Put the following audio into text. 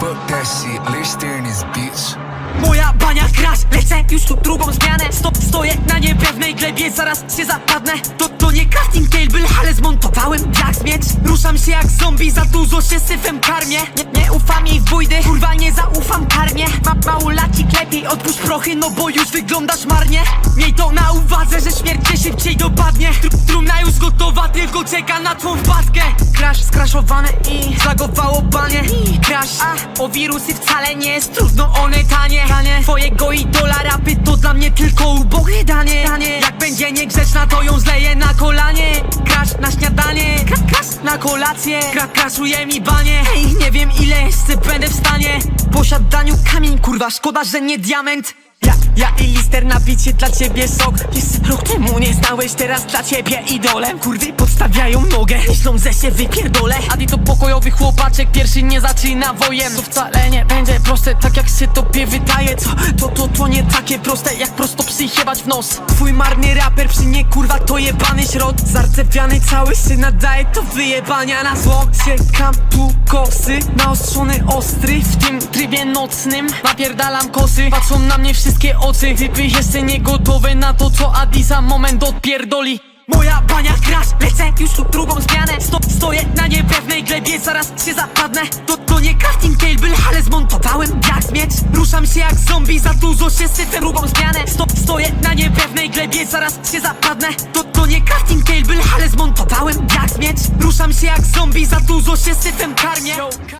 Fuck that shit, Lister in this bitch. Moja bania crash, lecę już tu drugą zmianę. Stop, stoję na niepewnej glebie, zaraz się zapadnę. To, to nie casting cable, ale zmontowałem jak zmiecz Ruszam się jak zombie, za dużo się syfem karmię. Nie, nie ufam jej w bójdy, kurwa nie zaufam karmie. Ma, Małolacik lepiej, odpuść prochy, no bo już wyglądasz marnie. Miej to na tylko czeka na twą wpadkę. Crash skraszowany i zlagowało banie. Crash, a o wirusy wcale nie jest trudno, one tanie. Tanie. Twojego idola rapy to dla mnie tylko ubogie danie. Jak będzie niegrzeczna to ją zleję na kolanie. Crash na śniadanie, Crash, crash na kolację. Crash, crashuje mi banie. Ej, nie wiem ile jeszcze będę w stanie. Po siadaniu kamień, kurwa, szkoda, że nie diament ja, i lister napicie dla ciebie sok. Jest rok temu nie znałeś, teraz dla ciebie idolem. Kurwy podstawiają nogę, myślą, że się wypierdolę. Adi to pokojowy chłopaczek, pierwszy nie zaczyna wojen. To wcale nie będzie proste, tak jak się tobie wydaje. Co, to, to, to nie takie proste, jak prosto psy jebać w nos. Twój marny raper przy nie kurwa, to jebany środ. Zarcepiany cały się nadaje, to wyjebania na zło. Siekam tu kosy, naostrzony ostry W tym trybie nocnym, napierdalam kosy Patrzą na mnie wszystkie oczy, typy jeszcze nie gotowe na to co Adi za moment odpierdoli. Moja bania crash, lecę już tu drugą zmianę. Stop, stoję na niepewnej glebie, zaraz się zapadnę. To, to nie casting cable, ale zmontowałem jak zmiecz Ruszam się jak zombie, za dużo się syfem drugą zmianę. Stop, stoję na niepewnej glebie, zaraz się zapadnę. To, to nie casting cable, ale zmontowałem jak zmiecz Ruszam się jak zombie, za dużo się syfem karmię